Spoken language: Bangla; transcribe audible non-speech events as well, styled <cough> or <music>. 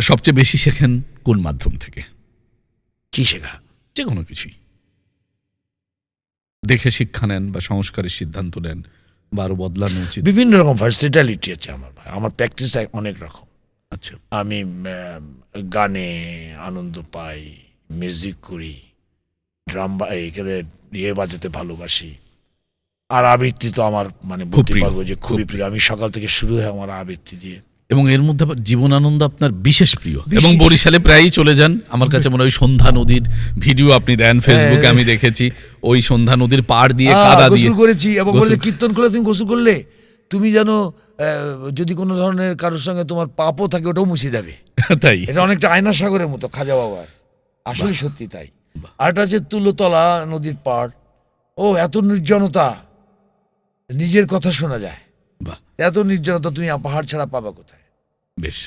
সবচেয়ে বেশি শেখেন কোন মাধ্যম থেকে? কি শেখা? যে কোনো কিছুই। দেখে শিক্ষা নেন বা সংস্কারের সিদ্ধান্ত নেন বা আরও বদলানো উচিত। বিভিন্ন রকম ভার্সিটালিটি আছে আমার ভাই। আমার প্র্যাকটিস অনেক রকম। আচ্ছা। আমি গানে আনন্দ পাই মিউজিক করি ড্রাম বা এখানে ইয়ে বাজাতে ভালোবাসি। আর আবৃত্তি তো আমার মানে বলতে পারব যে খুবই প্রিয়। আমি সকাল থেকে শুরু হয় আমার আবৃত্তি দিয়ে। এবং এর মধ্যে আবার জীবনানন্দ আপনার বিশেষ প্রিয়। এবং বরিশালে প্রায়ই চলে যান। আমার কাছে মনে হয় সন্ধ্যা নদীর ভিডিও আপনি দেন ফেসবুকে আমি দেখেছি। ওই সন্ধ্যা নদীর পাড় দিয়ে হ্যাঁ, কাদা দিয়ে। গোসল করেছি এবং বললে কীর্তন করলে তুমি গোসল করলে? তুমি যেন যদি কোনো ধরনের কারোর সঙ্গে তোমার পাপও থাকে ওটাও মুছে যাবে। <laughs> তাই। এটা অনেকটা আয়না সাগরের মতো খাজা বাবার। আসলে সত্যি তাই। আর এটা হচ্ছে তুলোতলা নদীর পাড় ও এত নির্জনতা। নিজের কথা শোনা যায়। এত নির্জনতা তুমি পাহাড় ছাড়া পাবা কোথায়? বেশ